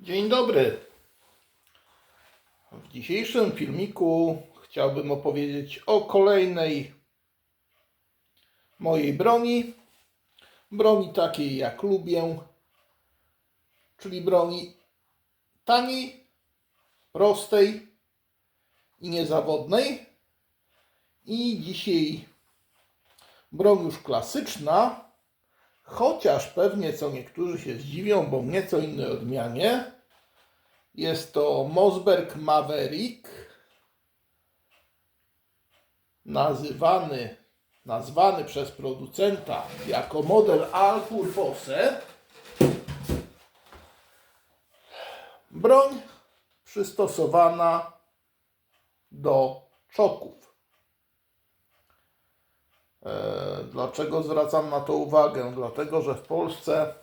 Dzień dobry. W dzisiejszym filmiku chciałbym opowiedzieć o kolejnej mojej broni. Broni takiej jak lubię, czyli broni taniej, prostej i niezawodnej. I dzisiaj broń już klasyczna, chociaż pewnie co niektórzy się zdziwią, bo nieco innej odmianie. Jest to Mosberg Maverick, nazywany, nazwany przez producenta jako model Al Purpose. Broń przystosowana do czoków. E, Dlaczego zwracam na to uwagę? Dlatego, że w Polsce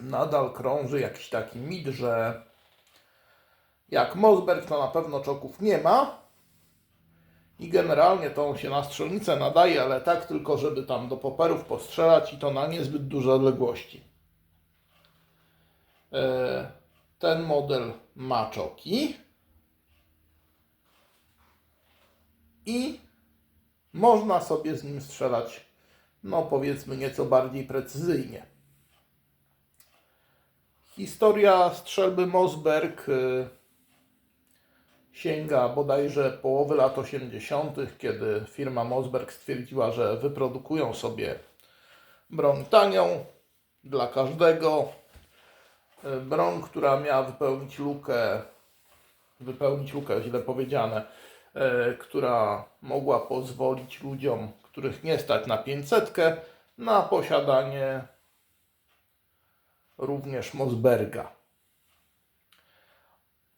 nadal krąży jakiś taki mit, że jak Mosberg to na pewno czoków nie ma i generalnie to się na strzelnicę nadaje, ale tak tylko, żeby tam do poperów postrzelać i to na niezbyt duże odległości. E, Ten model ma czoki i można sobie z nim strzelać, no powiedzmy, nieco bardziej precyzyjnie. Historia strzelby Mosberg y, sięga bodajże połowy lat 80., kiedy firma Mosberg stwierdziła, że wyprodukują sobie broń tanią dla każdego. Y, Broń, która miała wypełnić lukę, wypełnić lukę, źle powiedziane, która mogła pozwolić ludziom, których nie stać na 500, na posiadanie również Mosberga.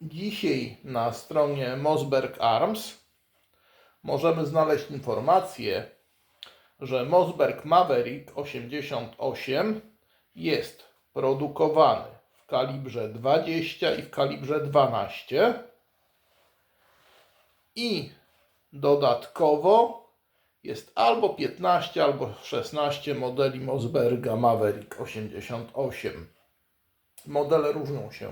Dzisiaj na stronie Mosberg Arms możemy znaleźć informację, że Mosberg Maverick 88 jest produkowany w kalibrze 20 i w kalibrze 12 i dodatkowo jest albo 15, albo 16 modeli Mosberga Maverick 88. Modele różnią się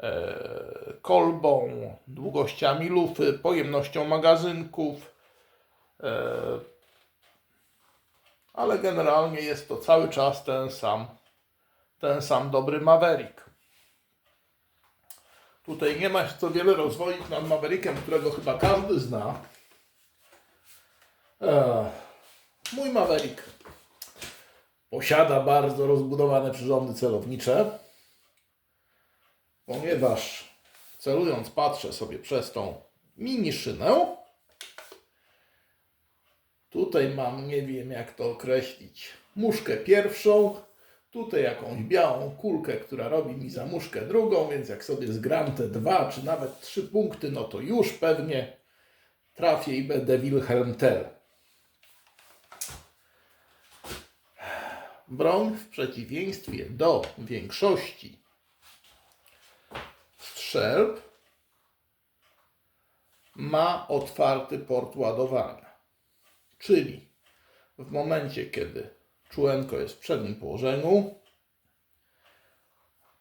e, kolbą, długościami lufy, pojemnością magazynków, e, ale generalnie jest to cały czas ten sam, ten sam dobry Maverick. Tutaj nie ma co wiele rozwoić nad Maverickiem, którego chyba każdy zna. Ech, Mój Maverick posiada bardzo rozbudowane przyrządy celownicze, ponieważ celując patrzę sobie przez tą mini szynę. Tutaj mam, nie wiem jak to określić, muszkę pierwszą, tutaj jakąś białą kulkę, która robi mi za muszkę drugą, więc jak sobie zgram te dwa czy nawet trzy punkty, no to już pewnie trafię i będę Wilhelm Tell. Broń w przeciwieństwie do większości strzelb ma otwarty port ładowania. Czyli w momencie, kiedy czułenko jest w przednim położeniu,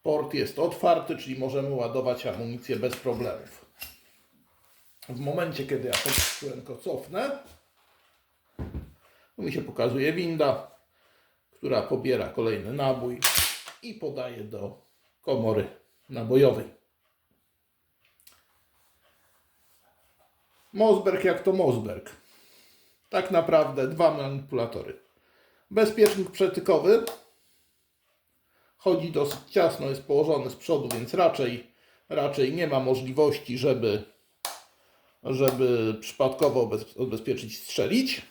port jest otwarty, czyli możemy ładować amunicję bez problemów. W momencie, kiedy ja sobie czułenko cofnę, to mi się pokazuje winda, która pobiera kolejny nabój i podaje do komory nabojowej. Mosberg jak to Mosberg. Tak naprawdę dwa manipulatory. Bezpiecznik przetykowy. Chodzi dosyć ciasno, jest położony z przodu, więc raczej, raczej nie ma możliwości, żeby, żeby przypadkowo bez, odbezpieczyć strzelić.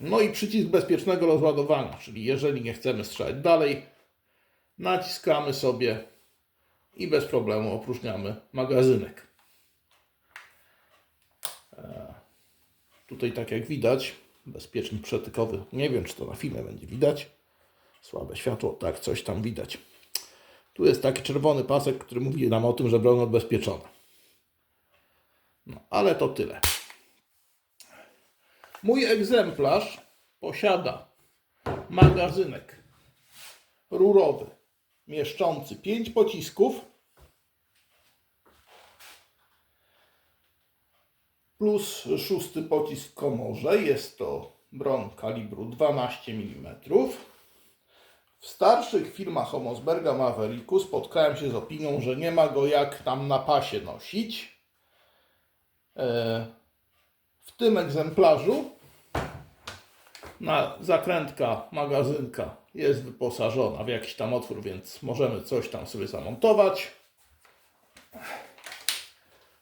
No i przycisk bezpiecznego rozładowania, czyli jeżeli nie chcemy strzelać dalej, naciskamy sobie i bez problemu opróżniamy magazynek. Tutaj, tak jak widać, bezpiecznik przetykowy. Nie wiem, czy to na filmie będzie widać. Słabe światło, tak, coś tam widać. Tu jest taki czerwony pasek, który mówi nam o tym, że broń odbezpieczona. No, ale to tyle. Mój egzemplarz posiada magazynek rurowy mieszczący 5 pocisków plus szósty pocisk komorze. Jest to broń kalibru 12 mm. W starszych filmach o Mosberga Mavericku spotkałem się z opinią, że nie ma go jak tam na pasie nosić. E, W tym egzemplarzu na zakrętka magazynka jest wyposażona w jakiś tam otwór, więc możemy coś tam sobie zamontować.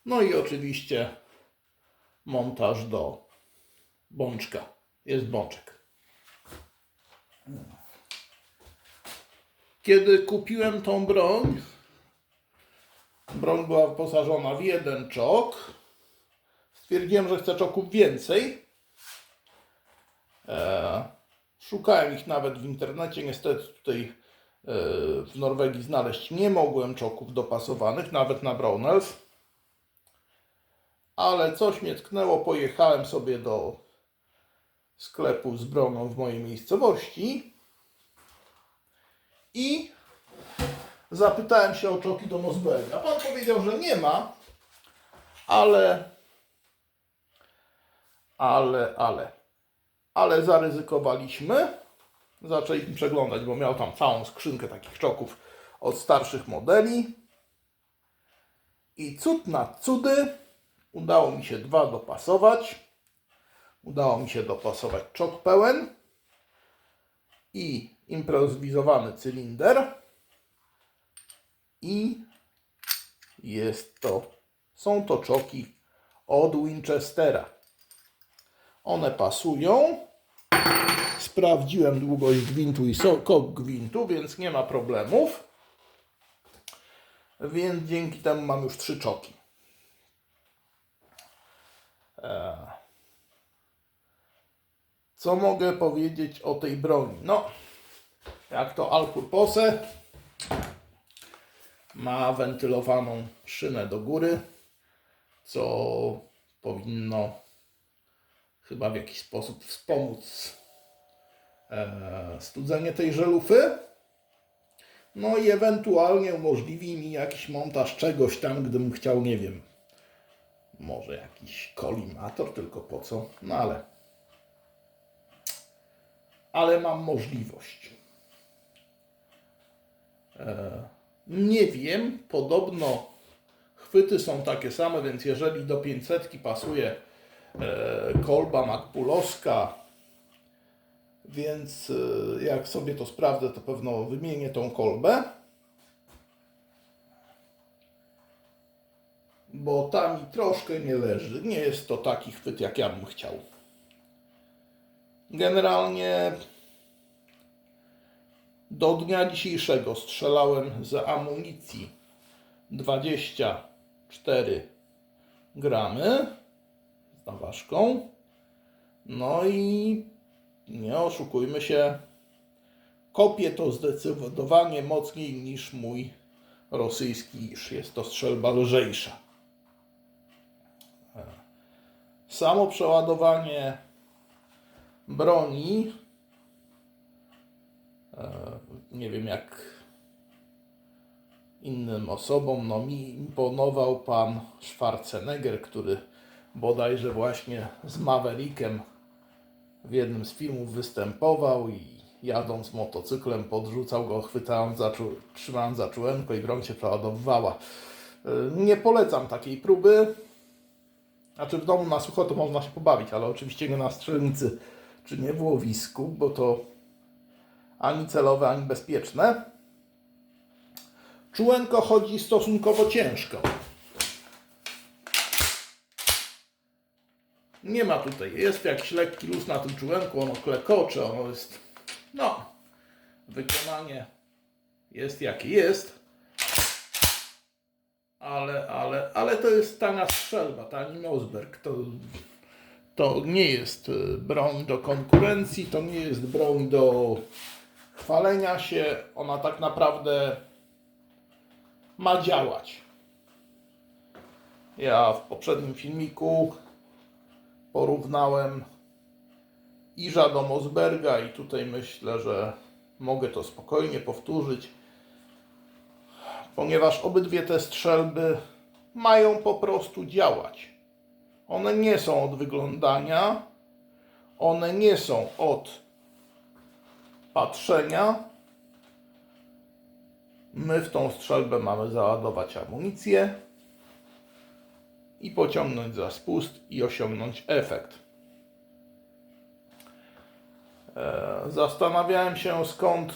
No i oczywiście montaż do bączka. Jest bączek. Kiedy kupiłem tą broń, broń była wyposażona w jeden czok. Stwierdziłem, że chcę czoków więcej. E, szukałem ich nawet w internecie. Niestety tutaj e, w Norwegii znaleźć nie mogłem czoków dopasowanych, nawet na Brownells. Ale coś mnie tknęło, pojechałem sobie do sklepu z bronią w mojej miejscowości i zapytałem się o czoki do Mosberga. Pan powiedział, że nie ma, ale, ale, ale, ale zaryzykowaliśmy. Zaczęliśmy przeglądać, bo miał tam całą skrzynkę takich czoków od starszych modeli. I cud na cudy, udało mi się dwa dopasować. Udało mi się dopasować czok pełen i improwizowany cylinder. I jest to, są to czoki od Winchestera. One pasują. Sprawdziłem długość gwintu i kok gwintu, więc nie ma problemów. Więc dzięki temu mam już trzy czoki. Co mogę powiedzieć o tej broni? No, jak to Alpurpose ma wentylowaną szynę do góry, co powinno chyba w jakiś sposób wspomóc e, studzenie tej żelufy. No i ewentualnie umożliwi mi jakiś montaż czegoś tam, gdybym chciał, nie wiem, może jakiś kolimator, tylko po co, no ale ale mam możliwość. E, Nie wiem, podobno chwyty są takie same, więc jeżeli do 500 pasuje e, kolba makpulowska, więc e, jak sobie to sprawdzę, to pewno wymienię tą kolbę. Bo ta mi troszkę nie leży. Nie jest to taki chwyt, jak ja bym chciał. Generalnie do dnia dzisiejszego strzelałem z amunicji 24 gramy z naważką. No i nie oszukujmy się, kopię to zdecydowanie mocniej niż mój rosyjski iż. Jest to strzelba lżejsza. Samo przeładowanie broni. e, Nie wiem jak innym osobom. No mi imponował pan Schwarzenegger, który bodajże właśnie z Maverickiem w jednym z filmów występował i jadąc motocyklem podrzucał go, chwytając za, trzymając za czułenko i broń się przeładowywała. E, Nie polecam takiej próby. Znaczy w domu na sucho to można się pobawić, ale oczywiście nie na strzelnicy czy nie w łowisku, bo to ani celowe, ani bezpieczne. Czułenko chodzi stosunkowo ciężko. Nie ma tutaj, jest jakiś lekki luz na tym czułenku, ono klekocze, ono jest, no, wykonanie jest jakie jest, ale, ale, ale to jest tania strzelba, tani Mosberg, to, to nie jest y, broń do konkurencji, to nie jest broń do chwalenia się, ona tak naprawdę ma działać. Ja w poprzednim filmiku porównałem Iża do Mosberga i tutaj myślę, że mogę to spokojnie powtórzyć. Ponieważ obydwie te strzelby mają po prostu działać. One nie są od wyglądania, one nie są od patrzenia. My w tą strzelbę mamy załadować amunicję i pociągnąć za spust i osiągnąć efekt. E, Zastanawiałem się skąd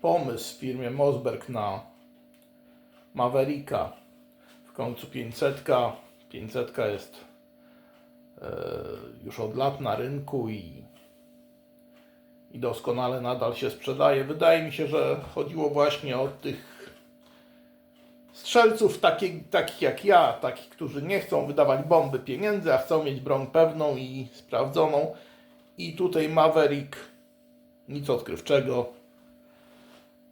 pomysł w firmie Mosberg na Mavericka. W końcu 500. 500 jest e, już od lat na rynku i, i doskonale nadal się sprzedaje. Wydaje mi się, że chodziło właśnie o tych strzelców takich, takich jak ja, takich, którzy nie chcą wydawać bomby pieniędzy, a chcą mieć broń pewną i sprawdzoną. I tutaj Maverick, nic odkrywczego,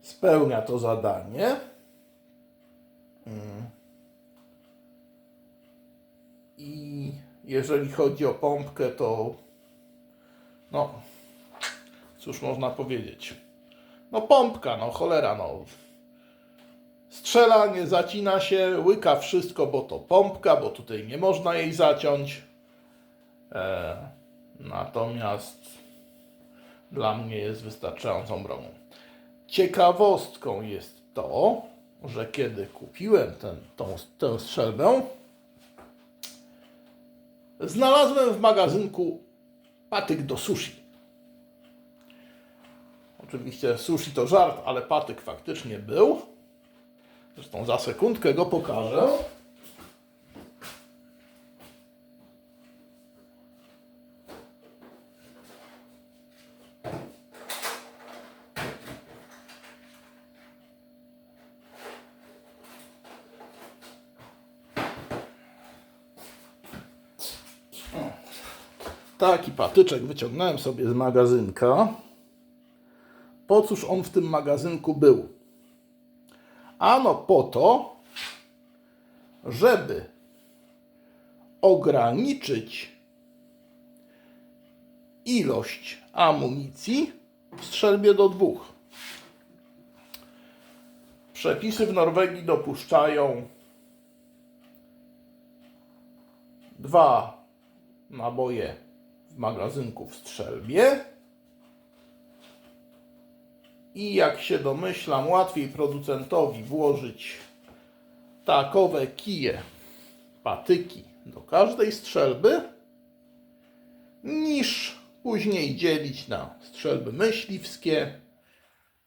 spełnia to zadanie. Mm. I jeżeli chodzi o pompkę, to no, cóż można powiedzieć. No pompka, no cholera, no. Strzela, nie zacina się, łyka wszystko, bo to pompka, bo tutaj nie można jej zaciąć. E, natomiast dla mnie jest wystarczającą bronią. Ciekawostką jest to, że kiedy kupiłem ten, tą, tę strzelbę, znalazłem w magazynku patyk do sushi. Oczywiście sushi to żart, ale patyk faktycznie był. Zresztą za sekundkę go pokażę. Taki patyczek wyciągnąłem sobie z magazynka. Po cóż on w tym magazynku był? Ano po to, żeby ograniczyć ilość amunicji w strzelbie do dwóch. Przepisy w Norwegii dopuszczają dwa naboje magazynku w strzelbie. I jak się domyślam, łatwiej producentowi włożyć takowe kije, patyki do każdej strzelby, niż później dzielić na strzelby myśliwskie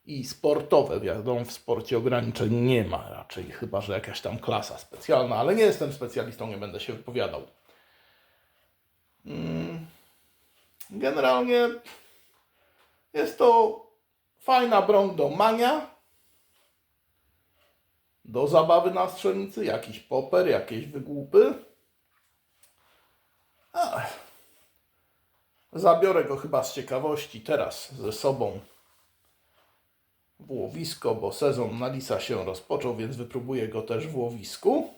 i sportowe. Wiadomo, w sporcie ograniczeń nie ma raczej, chyba że jakaś tam klasa specjalna, ale nie jestem specjalistą, nie będę się wypowiadał. Mm, Generalnie jest to fajna broń do mania, do zabawy na strzelnicy, jakiś poper, jakieś wygłupy. Ach. Zabiorę go chyba z ciekawości teraz ze sobą w łowisko, bo sezon na lisa się rozpoczął, więc wypróbuję go też w łowisku.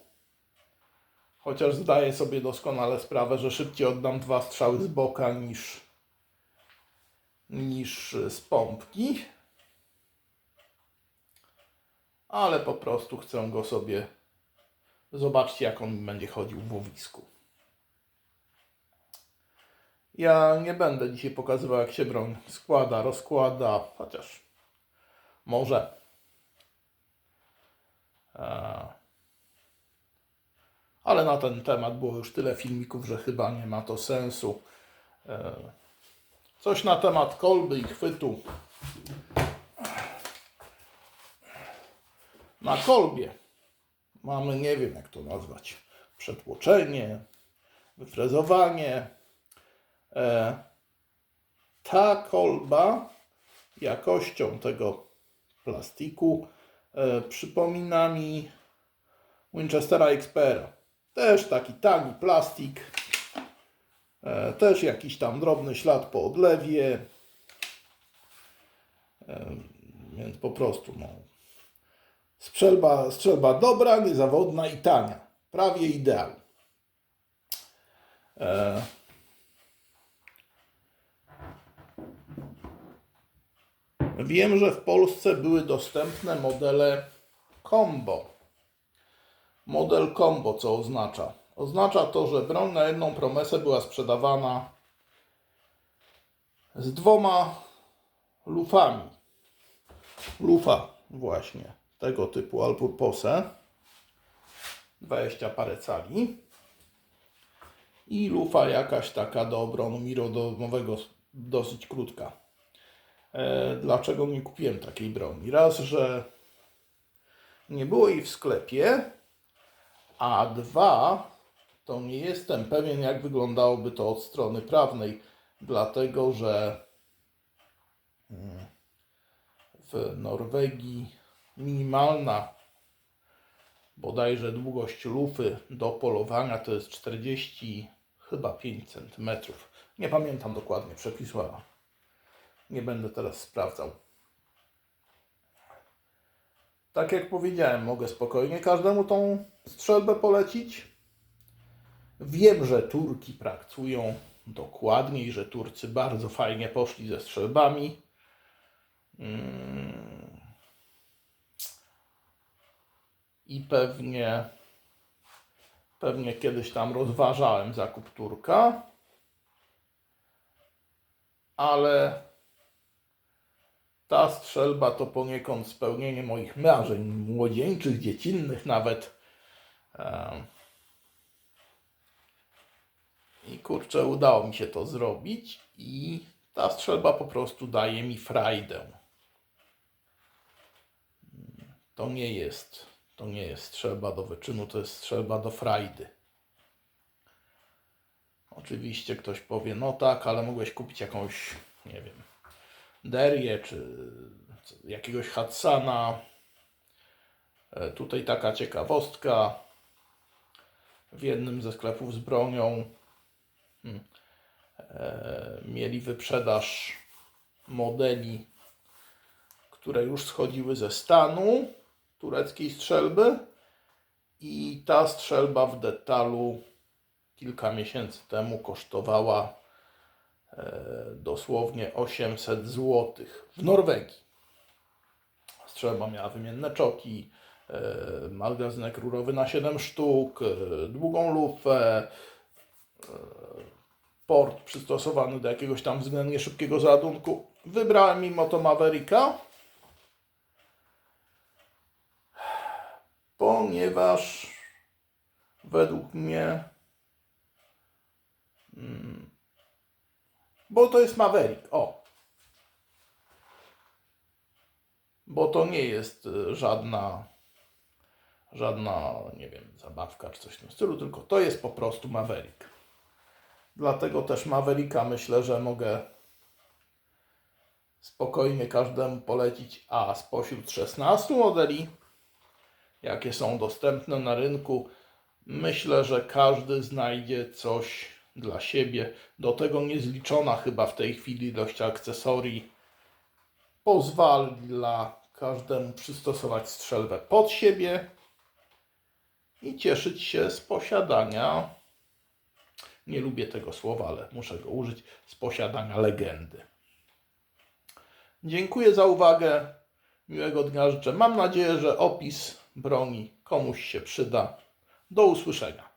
Chociaż zdaję sobie doskonale sprawę, że szybciej oddam dwa strzały z boka niż, niż z pompki. Ale po prostu chcę go sobie. Zobaczcie, jak on będzie chodził w łowisku. Ja nie będę dzisiaj pokazywał, jak się broń składa, rozkłada, chociaż może. Eee. Ale na ten temat było już tyle filmików, że chyba nie ma to sensu. Coś na temat kolby i chwytu. Na kolbie mamy, nie wiem jak to nazwać, przetłoczenie, wyfrezowanie. E, Ta kolba jakością tego plastiku e, przypomina mi Winchestera Xpera. Też taki tani plastik. E, Też jakiś tam drobny ślad po odlewie. E, Więc po prostu no. Strzelba, strzelba dobra, niezawodna i tania. Prawie ideał. E, Wiem, że w Polsce były dostępne modele combo. Model combo co oznacza? Oznacza to, że broń na jedną promesę była sprzedawana z dwoma lufami. Lufa właśnie tego typu Alpurpose 20 parę cali i lufa jakaś taka do obronu mirodomowego dosyć krótka. E, dlaczego nie kupiłem takiej broni? Raz, że nie było jej w sklepie, a dwa, to nie jestem pewien, jak wyglądałoby to od strony prawnej, dlatego że mm, w Norwegii minimalna bodajże długość lufy do polowania to jest 40 chyba 5 cm. Nie pamiętam dokładnie przepisu, a nie będę teraz sprawdzał. Tak jak powiedziałem, mogę spokojnie każdemu tą strzelbę polecić. Wiem, że Turki pracują dokładniej, że Turcy bardzo fajnie poszli ze strzelbami. Mm. I pewnie, pewnie kiedyś tam rozważałem zakup Turka, ale ta strzelba to poniekąd spełnienie moich marzeń młodzieńczych, dziecinnych nawet. I kurczę, udało mi się to zrobić i ta strzelba po prostu daje mi frajdę. To nie jest, to nie jest strzelba do wyczynu, to jest strzelba do frajdy. Oczywiście ktoś powie, no tak, ale mogłeś kupić jakąś, nie wiem, Derię czy jakiegoś Hatsana. E, Tutaj taka ciekawostka. W jednym ze sklepów z bronią mieli wyprzedaż modeli, które już schodziły ze stanu tureckiej strzelby i ta strzelba w detalu kilka miesięcy temu kosztowała e, dosłownie 800 zł w Norwegii. Strzelba miała wymienne czoki, e, magazynek rurowy na 7 sztuk, e, długą lufę, e, port przystosowany do jakiegoś tam względnie szybkiego załadunku. Wybrałem mimo to Mavericka, ponieważ według mnie mm, bo to jest Maverick, o. Bo to nie jest y, żadna, żadna, nie wiem, zabawka czy coś w tym stylu, tylko to jest po prostu Maverick. Dlatego też Mavericka myślę, że mogę spokojnie każdemu polecić, a spośród 16 modeli, jakie są dostępne na rynku, myślę, że każdy znajdzie coś dla siebie. Do tego niezliczona chyba w tej chwili ilość akcesorii pozwala każdemu przystosować strzelbę pod siebie i cieszyć się z posiadania, nie lubię tego słowa, ale muszę go użyć, z posiadania legendy. Dziękuję za uwagę. Miłego dnia życzę. Mam nadzieję, że opis broni komuś się przyda. Do usłyszenia.